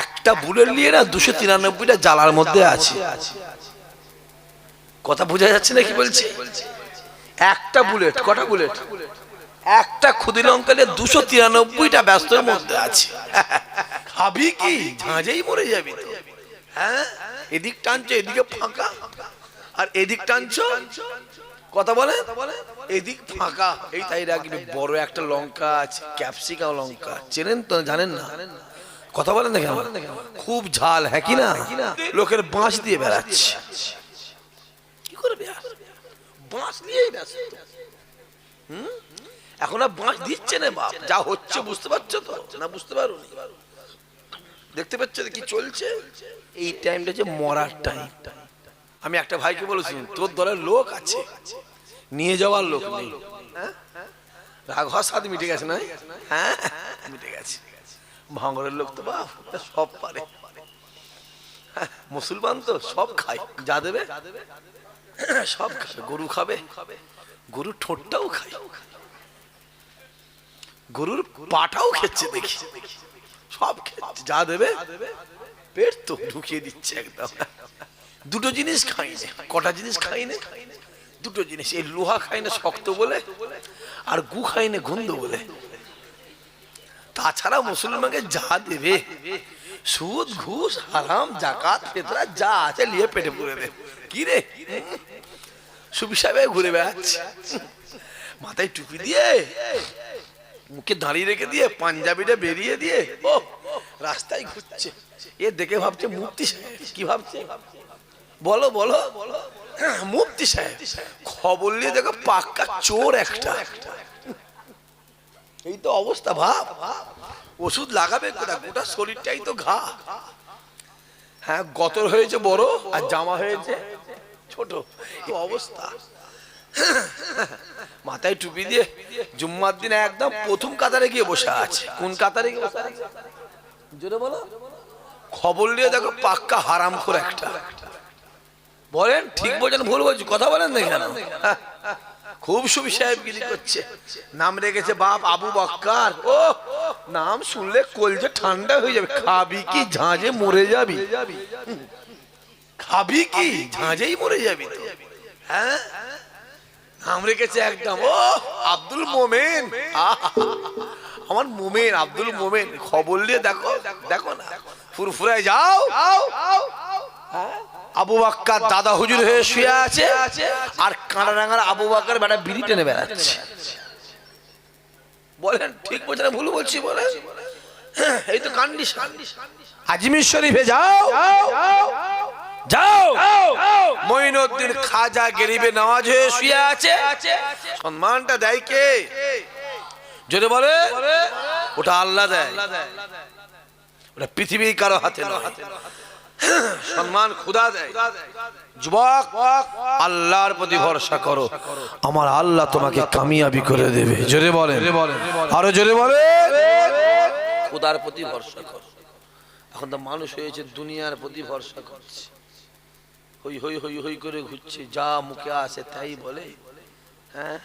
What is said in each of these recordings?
একটা বুলেট নিয়ে না দুশো তিরানব্বইটা জ্বালার মধ্যে আছে। কথা বোঝা যাচ্ছে না কি বলছি? একটা বুলেট, কটা বুলেট? একটা ক্ষুদি লঙ্কা নিয়ে দুশো তিরানব্বইটা ব্যস্তর মধ্যে আছে। খাবি কি? ঝাঁঝেই মরে যাবি। হ্যাঁ? এদিক টানছো, এদিকে ফাঁকা। আর এদিক টানছো? কথা বলে? এদিক ফাঁকা। এই তাই রাখবি। বড় একটা লঙ্কা আছে, ক্যাপসিকাম লঙ্কা। চেনেন তো? জানেন না? কথা বলেন না কেন? খুব ঝাল হ্যাঁ কি না? লোকের বাঁশ দিয়ে বেড়াচ্ছে। কি করবে বাঁশ দিয়েই হুম? এখন আর বাঁশ দিচ্ছে না বাপ। যা হচ্ছে বুঝতে পারছ তো? না বুঝতে পারো দেখতে পাচ্ছ কি চলছে? এই টাইমটা যে মরার টাইম আমি একটা ভাইকে বলেছি, তোর দলের লোক আছে। নিয়ে যাওয়ার লোক নেই। হ্যাঁ? রাগ হওয়ার স্বাদ মিটে গেছে না হ্যাঁ? মিটে গেছে। ভাঙরের লোক তো বাপ সব পারে। মুসলমান তো সব খায়। যা দেবে, সব খাবে। গরু খাবে গরুর ঠোঁটটাও খায়। গরুর পাটাও খেচ্ছে দেখি। সব খেচ্ছে। যা দেবে, পেট তো ঢুকিয়ে দিচ্ছে একদম। দুটো জিনিস খাই কটা জিনিস খাই দুটো জিনিস, এই লোহা খাই না শক্ত বলে, আর গু খাই না গন্ধ বলে। তাছাড়া মুসলমানকে যা দেবে, সুদ, ঘুষ, হারাম, জাকাত, ফেতরা, যা আছে নিয়ে পেটে পুরে দে। কি রে? সুবি সাহেব ঘুরে বেড়াচ্ছে। মাথায় টুপি দিয়ে, মুখে দাঁড়িয়ে রেখে দিয়ে, পাঞ্জাবিটা বেরিয়ে দিয়ে, ও, রাস্তায় ঘুরছে। এ দেখে ভাবছে মুক্তি কি ভাবছে? বলো বলো। মুক্তি সাহেব, খবর নিয়ে দেখো পাক্কা চোর একটা। এই তো অবস্থা, ভাব। ওষুধ লাগাবে কোথা গোটা শরীরটাই তো ঘা। হ্যাঁ গতর হয়েছে বড় আর জামা হয়েছে ছোট। অবস্থা। মাথায় টুপি দিয়ে জুম্মার দিনে একদম প্রথম কাতারে গিয়ে বসে আছে। কোন কাতারে গিয়ে বসে আছে? জোরে বলো। খবর নিয়ে দেখো পাক্কা হারাম করে একটা। বলেন, ঠিক বলছেন ভুল বলছি, কথা বলেন না কেন? খুব সুবি সাহেবগিরি করছে। নাম রেখেছে বাপ আবু বক্কার। ও নাম শুনলে কলজে ঠান্ডা হয়ে যাবে। খাবি কি ঝাঁঝে মরে যাবি? খাবি কি ঝাঁঝেই মরে যাবি তো? হ্যাঁ? নাম রেখেছে একদম। ও আব্দুল মোমেন! আমার মোমেন আব্দুল মোমেন। খবর নিয়ে দেখো। দেখো। না। ফুরফুরায় যাও। হ্যাঁ? আবু বাক্কার দাদা হুজুর হয়ে শুয়ে আছে আর কাঁড়া রাঙার আবু বাক্কার বেটা বিড়ি টেনে বেড়াচ্ছে। বলেন ঠিক বলছে ভুল বলছি হ্যাঁ, এই তো কন্ডিশন আজমির শরীফে যাও। যাও। খাজা নামাজ হয়ে শুয়ে আছে। দেয় কে? বলে ওটা আল্লাহ দেয়। ওটা পৃথিবীর কারও হাতে নয়। সম্মান খুদা দেয়। যুবক আল্লাহর প্রতি ভরসা করো। আমার আল্লাহ তোমাকে কামিয়াবি করে দেবে। জোরে বলে আরও জোরে বলে খুদার প্রতি ভরসা করো। এখন তো মানুষ হয়েছে দুনিয়ার প্রতি ভরসা করছে। হই হই হই হই করে ঘুরছে। যা মুখে আসে তাই বলে। হ্যাঁ?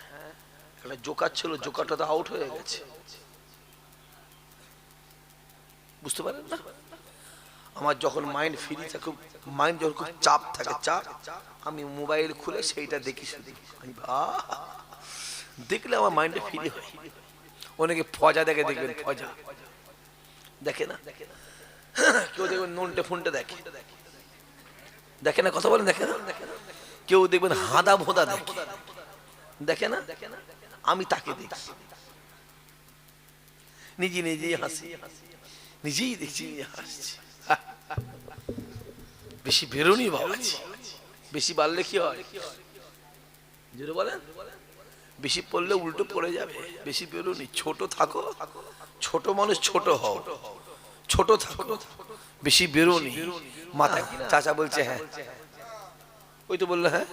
একটা জোকার ছিল জোকারটা তো আউট হয়ে গেছে। বুঝতে পারেন না? আমার যখন মাইন্ড ফ্রি থাকে মাইন্ড যখন খুব চাপ থাকে, চাপ, আমি মোবাইল খুলে সেইটা দেখি শুধু। দেখলে আমার মাইন্ডে ফ্রি হয়। অনেকে ফজা দেখে দেখবেন, ফজা। দেখে না? কেউ দেখবেন নন্টে ফোনটে দেখে। দেখে না? কথা বলেন, দেখে না? কেউ দেখবেন হাদা ভোদা দেখে। দেখে না? আমি তাকে দেখি। নিজে নিজেই হাসি। নিজেই দেখছি হাসছি। বেশি বেরোনি বাবাজি বেশি বাড়লে কি হয়? জোরে বলেন। বেশি পড়লে উল্টো পড়ে যাবে। বেশি বেরোনি। ছোট থাকো। ছোট মানুষ ছোট হও। ছোট থাকো। বেশি বেরোনি। মাথা চাচা বলছে হ্যাঁ। ওই তো বলল হ্যাঁ।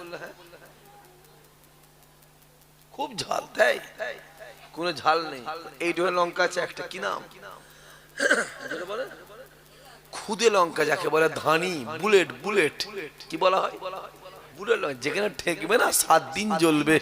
খুব ঝাল তাই? কোনো ঝাল নেই। এই ডোহে লঙ্কা আছে একটা। কি নাম? খুদে লঙ্কা যাকে বলে ধানি, বুলেট বুলেট, কি বলা হয়? বুলেট লঙ্কা, যেখানে ঠেকবে না, সাত দিন জ্বলবে।